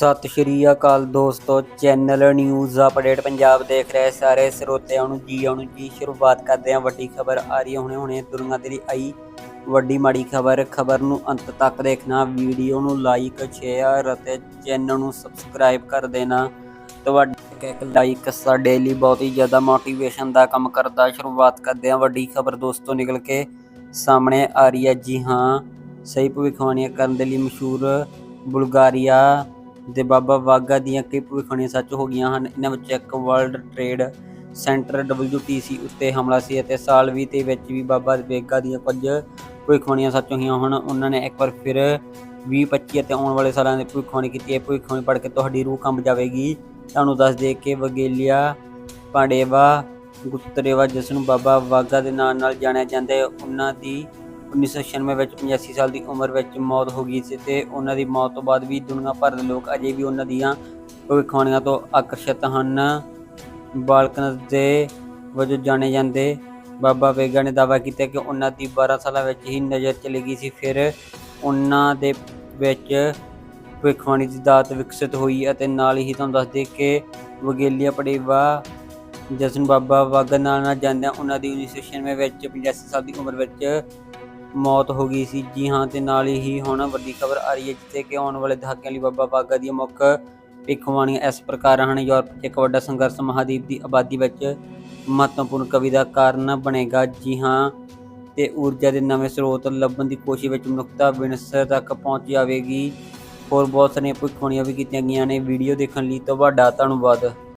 ਸਤਿ ਸ਼੍ਰੀ ਅਕਾਲ ਦੋਸਤੋ, channel news update Punjab ਦੇਖ ਰਹੇ ਸਾਰੇ ਸਰੋਤਿਆਂ ਨੂੰ ਜੀ, ਆਉਣ ਜੀ, ਸ਼ੁਰੂਆਤ ਕਰਦੇ ਹਾਂ ਵੱਡੀ ਖਬਰ ਆ ਰਹੀ ਹੈ। ਹੁਣੇ ਹੁਣੇ ਦੁਨੀਆ ਦੇ ਲਈ ਆਈ ਵੱਡੀ ਮਾੜੀ ਖਬਰ ਖਬਰ ਨੂੰ ਅੰਤ ਤੱਕ ਦੇਖਣਾ, ਵੀਡੀਓ ਨੂੰ ਲਾਈਕ ਸ਼ੇਅਰ ਅਤੇ ਚੈਨਲ ਨੂੰ ਸਬਸਕ੍ਰਾਈਬ ਕਰ ਦੇਣਾ। ਤੁਹਾਡਾ ਇੱਕ ਲਾਈਕ ਸਾਡੇ ਲਈ ਬਹੁਤ ਹੀ ਜ਼ਿਆਦਾ ਮੋਟੀਵੇਸ਼ਨ ਦਾ ਕੰਮ ਕਰਦਾ। ਸ਼ੁਰੂਆਤ ਕਰਦੇ ਹਾਂ ਵੱਡੀ ਖਬਰ ਦੋਸਤੋ ਨਿਕਲ ਕੇ ਸਾਹਮਣੇ ਆ ਰਹੀ ਹੈ। ਜੀ ਹਾਂ, ਸਹੀ ਭਵਿੱਖਬਾਣੀਆਂ ਕਰਨ ਦੇ ਲਈ ਮਸ਼ਹੂਰ ਬੁਲਗਾਰੀਆ ਦੇ ਬਾਬਾ ਵਾਗਾ ਦੀਆਂ ਕਈ ਭਵਿੱਖਬਾਣੀਆਂ ਸੱਚ ਹੋ ਗਈਆਂ ਹਨ। ਇਹਨਾਂ ਵਿੱਚ ਇੱਕ ਵਰਲਡ ਟ੍ਰੇਡ ਸੈਂਟਰ WTC ਉੱਤੇ ਹਮਲਾ ਸੀ ਅਤੇ ਸਾਲ 20 ਦੇ ਵਿੱਚ ਵੀ ਬਾਬਾ ਵੇਗਾ ਦੀਆਂ ਕੁਝ ਭਵਿੱਖਬਾਣੀਆਂ ਸੱਚ ਹੋਈਆਂ ਹਨ। ਉਹਨਾਂ ਨੇ ਇੱਕ ਵਾਰ ਫਿਰ 20 25 ਅਤੇ ਆਉਣ ਵਾਲੇ ਸਾਲਾਂ ਦੀ ਭਵਿੱਖਬਾਣੀ ਕੀਤੀ। ਹੈ ਭਵਿੱਖਬਾਣੀ ਪੜ੍ਹ ਕੇ ਤੁਹਾਡੀ ਰੂਹ ਕੰਬ ਜਾਵੇਗੀ। ਤੁਹਾਨੂੰ ਦੱਸ ਦੇ ਕਿ ਵਗੇਲੀਆ ਪਾਂਡੇਵਾ ਗੁੱਤਰੇਵਾ ਜਿਸ ਨੂੰ ਬਾਬਾ ਵਾਗਾ ਦੇ ਨਾਂ ਨਾਲ ਜਾਣਿਆ ਜਾਂਦਾ ਹੈ, ਉਹਨਾਂ ਦੀ 1996 ਵਿੱਚ 85 ਸਾਲ ਦੀ ਉਮਰ ਵਿੱਚ ਮੌਤ ਹੋ ਗਈ ਸੀ ਤੇ ਉਹਨਾਂ ਦੀ ਮੌਤ ਤੋਂ ਬਾਅਦ ਵੀ ਦੁਨੀਆ ਭਰ ਦੇ ਲੋਕ ਅਜੇ ਵੀ ਉਹਨਾਂ ਦੀਆਂ ਭਵਿੱਖਬਾਣੀਆਂ ਤੋਂ ਆਕਰਸ਼ਿਤ ਹਨ। ਬਾਲਕਨਸ ਦੇ ਵਜੋਂ ਜਾਣੇ ਜਾਂਦੇ ਬਾਬਾ ਵੇਗਾ ਨੇ ਦਾਅਵਾ ਕੀਤਾ ਕਿ ਉਹਨਾਂ ਦੀ 12 ਸਾਲਾਂ ਵਿੱਚ ਹੀ ਨਜ਼ਰ ਚਲੀ ਗਈ ਸੀ। ਫਿਰ ਉਹਨਾਂ ਦੇ ਵਿੱਚ ਭਵਿੱਖਬਾਣੀ ਦੀ ਦਾਤ ਵਿਕਸਿਤ ਹੋਈ ਅਤੇ ਨਾਲ ਹੀ ਤੁਹਾਨੂੰ ਦੱਸ ਦੇ ਕਿ ਵਗੇਲੀਆ ਪੜੇਵਾ ਜਸ਼ਨ ਬਾਬਾ ਵਾਗਾ ਨਾਲ ਨਾਲ ਜਾਂਦਿਆਂ ਉਹਨਾਂ ਦੀ 1996 ਵਿੱਚ 85 ਸਾਲ ਦੀ ਉਮਰ ਵਿੱਚ ਮੌਤ ਹੋ ਗਈ ਸੀ। ਜੀ ਹਾਂ, ਤੇ ਨਾਲ ਹੀ ਹੁਣ ਵੱਡੀ ਖਬਰ ਆ ਰਹੀ ਹੈ, ਜਿੱਥੇ ਕਿ ਆਉਣ ਵਾਲੇ ਦਹਾਕਿਆਂ ਲਈ ਬਾਬਾ ਵਾਗਾ ਦੀਆਂ ਮੁੱਖ ਭਿੱਖਵਾਣੀਆਂ ਇਸ ਪ੍ਰਕਾਰ ਹਨ। ਯੂਰਪ 'ਚ ਇੱਕ ਵੱਡਾ ਸੰਘਰਸ਼ ਮਹਾਦੀਪ ਦੀ ਆਬਾਦੀ ਵਿੱਚ ਮਹੱਤਵਪੂਰਨ ਕਵੀ ਦਾ ਕਾਰਨ ਬਣੇਗਾ। ਜੀ ਹਾਂ, ਤੇ ਊਰਜਾ ਦੇ ਨਵੇਂ ਸਰੋਤ ਲੱਭਣ ਦੀ ਕੋਸ਼ਿਸ਼ ਵਿੱਚ ਮਨੁੱਖਤਾ ਵਿਨਸਰ ਤੱਕ ਪਹੁੰਚ ਜਾਵੇਗੀ। ਹੋਰ ਬਹੁਤ ਸਾਰੀਆਂ ਭਿੱਖਵਾਣੀਆਂ ਵੀ ਕੀਤੀਆਂ ਗਈਆਂ ਨੇ। ਵੀਡੀਓ ਦੇਖਣ ਲਈ ਤੁਹਾਡਾ ਧੰਨਵਾਦ।